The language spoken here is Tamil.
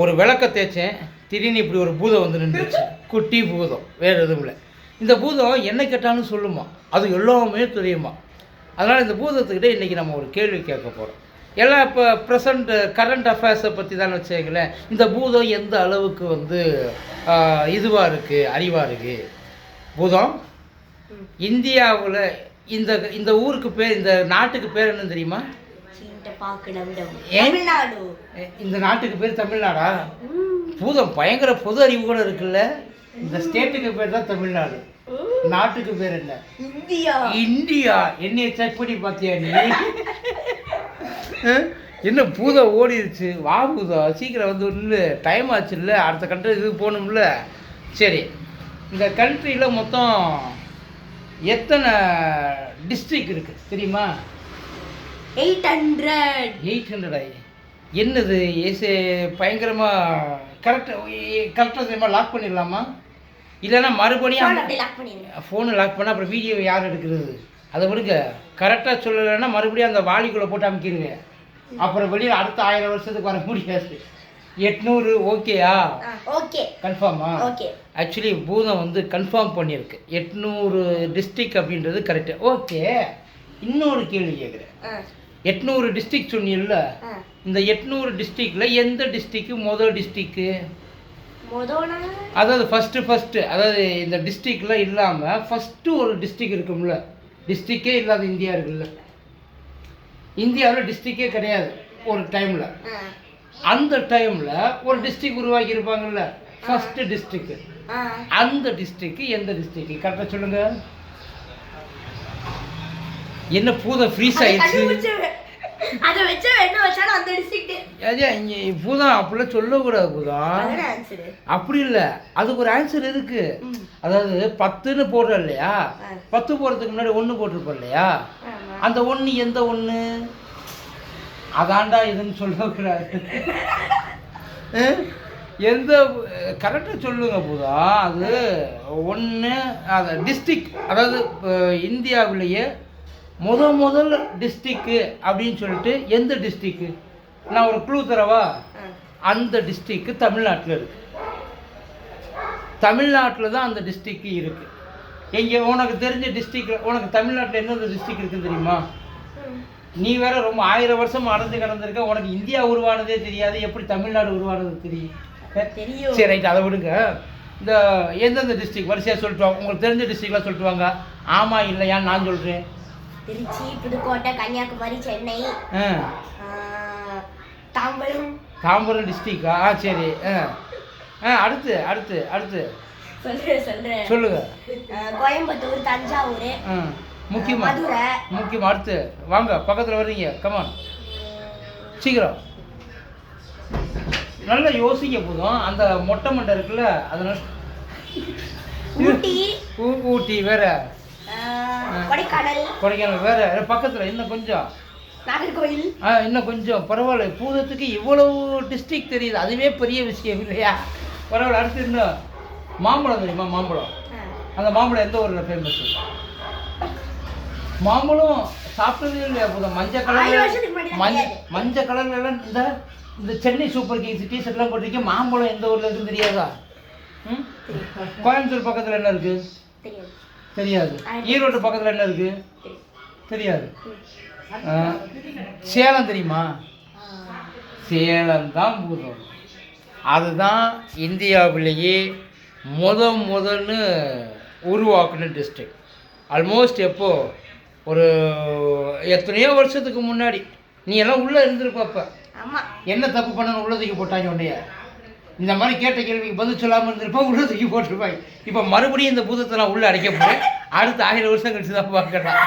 ஒரு விளக்க தேய்ச்சேன் திடீர்னு இப்படி ஒரு பூதம் வந்து நின்றுச்சு. குட்டி பூதம் வேறு எதுவும் இல்லை. இந்த பூதம் என்ன கேட்டாலும் சொல்லுமா? அது எல்லாமே தெரியுமா? அதனால் இந்த பூதத்துக்கிட்ட இன்றைக்கி நம்ம ஒரு கேள்வி கேட்க போகிறோம் எல்லாம் இப்போ ப்ரெசண்ட் கரண்ட் அஃபேர்ஸை பற்றி தான் வச்சுக்கங்களேன். இந்த பூதம் எந்த அளவுக்கு வந்து இதுவாக இருக்குது அறிவாக இருக்குது பூதம்? இந்தியாவில் இந்த இந்த ஊருக்கு பேர் இந்த நாட்டுக்கு பேர் என்ன தெரியுமா? தமிழ்நாடு. இந்த நாட்டுக்கு பேர் தமிழ்நாடா? பூதம் பயங்கர பொது அறிவு கூட இருக்குல்ல? இந்த ஸ்டேட்டுக்கு பேர் தான் தமிழ்நாடு. நாட்டுக்கு பேர் என்ன? இந்தியா. இந்தியா. என்னைய செக் பண்ணி பார்த்தியா நீ? என்ன பூதம் ஓடிடுச்சு வா பூதம். சீக்கிரம் வந்து இல்லை டைம் ஆச்சு இல்லை. அடுத்த கண்ட்ரி இது போகணும்ல. சரி. இந்த கண்ட்ரியில் மொத்தம் எத்தனை டிஸ்ட்ரிக்ட் இருக்குது தெரியுமா? எயிட் ஹண்ட்ரட் எயிட் ஹண்ட்ரட் என்னது ஏசே பயங்கரமாக கரெக்டாக கரெக்டாக தெரியுமா? லாக் பண்ணிடலாமா? இல்லைன்னா மறுபடியும் ஃபோனை லாக் பண்ணால் அப்புறம் வீடியோ யார் எடுக்கிறது? அதை விடுங்க. கரெக்டாக சொல்லலைன்னா மறுபடியும் அந்த வாளிக்குள்ளே போட்டு அமுக்கிடுங்க. அப்புறம் வெளியில் அடுத்த ஆயிரம் வருஷத்துக்கு வர முடியாது. எட்நூறு ஓகேயா ஓகே கன்ஃபார்மா ஓகே ஆக்சுவலி பூதம் வந்து கன்ஃபார்ம் பண்ணியிருக்கு. எட்நூறு டிஸ்ட்ரிக்ட் அப்படின்றது கரெக்டு ஓகே இன்னொரு கேள்வி கேட்குறேன். எட்நூறு டிஸ்ட்ரிக்ட் சொன்னீங்கல்ல இந்த எட்நூறு டிஸ்ட்ரிக்டில் எந்த டிஸ்ட்ரிக்கு முதல் டிஸ்ட்ரிக்கு அதாவது ஃபஸ்ட்டு ஃபஸ்ட்டு அதாவது இந்த டிஸ்ட்ரிக்டில் இல்லாமல் ஃபஸ்ட்டு ஒரு டிஸ்ட்ரிக்ட் இருக்கும்ல. டிஸ்ட்ரிக்கே இல்லாத இந்தியா இருக்குல்ல. இந்தியாவில் டிஸ்ட்ரிக்கே கிடையாது ஒரு டைமில் அந்த டைமில் ஒரு டிஸ்ட்ரிக்ட் உருவாக்கி இருப்பாங்கல்ல. ஃபஸ்ட்டு டிஸ்ட்ரிக்ட் அந்த டிஸ்ட்ரிக்ட் எந்த டிஸ்ட்ரிக்ட் கரெக்டாக சொல்லுங்க. என்ன பூதம் ஃப்ரீஸ் ஆயிடுச்சு? அதை வச்சு என்ன வச்சாலும் அந்த டிஸ்ட்ரிக்ட் இங்கே பூதம் அப்படிலாம் சொல்லக்கூடாது பூதம் அப்படி இல்லை. அதுக்கு ஒரு ஆன்சர் இருக்கு. அதாவது பத்துன்னு போடுற இல்லையா. பத்து போடுறதுக்கு முன்னாடி ஒன்று போட்டிருப்போம் இல்லையா? அந்த ஒன்று எந்த ஒன்று அதாண்டா இதுன்னு சொல்லக்கூடாது? எந்த கரெக்டாக சொல்லுங்க பூதா. அது ஒன்று அது டிஸ்ட்ரிக் அதாவது இந்தியாவிலேயே முத முதல் டிஸ்ட்ரிக்கு அப்படின்னு சொல்லிட்டு எந்த டிஸ்ட்ரிக்கு நான் ஒரு க்ளூ தரவா. அந்த டிஸ்ட்ரிக்கு தமிழ்நாட்டில் இருக்கு. தமிழ்நாட்டில் தான் அந்த டிஸ்ட்ரிக்கு இருக்கு. எங்கே உனக்கு தெரிஞ்ச டிஸ்ட்ரிக்ட் உனக்கு தமிழ்நாட்டில் எந்தெந்த டிஸ்ட்ரிக்ட் இருக்குன்னு தெரியுமா? நீ வேற ரொம்ப ஆயிரம் வருஷம் அடைஞ்சு கிடந்திருக்க. உனக்கு இந்தியா உருவானதே தெரியாது. எப்படி தமிழ்நாடு உருவானது தெரியும்? தெரியும். சரி ரைட் அதை விடுங்க. இந்த எந்தெந்த டிஸ்ட்ரிக்ட் வரிசையாக சொல்லிட்டு உங்களுக்கு தெரிஞ்ச டிஸ்ட்ரிக்ட்லாம் சொல்லிட்டு வாங்க. ஆமாம் இல்லையான்னு நான் சொல்கிறேன் திருச்சி புதுக்கோட்டை கன்னியாகுமரி சென்னை. தாம்பரம். தாம்பரம் டிஸ்ட்ரிக்டா ஆ? சரி. ஆ. ஆ அடுத்து அடுத்து அடுத்து. சொல்றேன் சொல்றேன் சொல்லுங்க. கோயம்புத்தூர் தஞ்சாவூர். முக்கியமா? மதுரை. முக்கியமா? அடுத்து வாங்க பக்கத்தில் வர்றீங்க. கமான் சீக்கிரம். நல்லா யோசிக்க போதும். அந்த மொட்டை மண்டை இருக்குல்ல அதனால ஊட்டி. ஊட்டி வேற. கொடைக்கானல். கொடைக்கானல் வேற பக்கத்தில் இன்னும் கொஞ்சம். நாகர்கோவில். ஆ இன்னும் கொஞ்சம். பரவாயில்ல பூதத்துக்கு இவ்வளவு டிஸ்ட்ரிக்ட் தெரியுது. அதுவே பெரிய விஷயம் இல்லையா? பரவாயில்ல அடுத்து இன்னும் மாம்பழம் தெரியுமா மாம்பழம்? அந்த மாம்பழம் எந்த ஊரில் ஃபேமஸ் மாம்பழம் சாப்பிட்டதே இல்லையா பூதம்? மஞ்சள் முன்னாடி மஞ்ச. மஞ்சள் கலர்ல எல்லாம் இந்த இந்த சென்னை சூப்பர் கிங்ஸ் டி ஷர்ட்லாம் போட்டிருக்கீங்க மாம்பழம் எந்த ஊர்ல இருக்குன்னு தெரியாதா? ம்? கோயம்புத்தூர் பக்கத்தில் என்ன இருக்கு? தெரியும் தெரியாது. ஈரோடு பக்கத்தில் என்ன இருக்கு? தெரியும் தெரியாது சேலம் தெரியுமா? சேலம் தான் பூதம். அதுதான் இந்தியாவிலேயே முத முதல்னு உருவாக்குன டிஸ்ட்ரிக்ட் ஆல்மோஸ்ட் எப்போ? ஒரு எத்தனையோ வருஷத்துக்கு முன்னாடி. நீ எல்லாம் உள்ளே இருந்திருப்பப்ப என்ன தப்பு பண்ணணும் உள்ள தூக்கி போட்டாங்க உன்னைய? இந்த மாதிரி கேட்ட கேள்விக்கு பதில் சொல்லாமல் இருந்திருப்போம் உள்ள தூக்கி போட்டிருப்பாங்க இப்போ மறுபடியும் இந்த பூதத்தை நான் உள்ளே அடைக்க போகிறேன் அடுத்த ஆயிரம் வருஷம் கழிச்சு தான் பார்க்கலாம்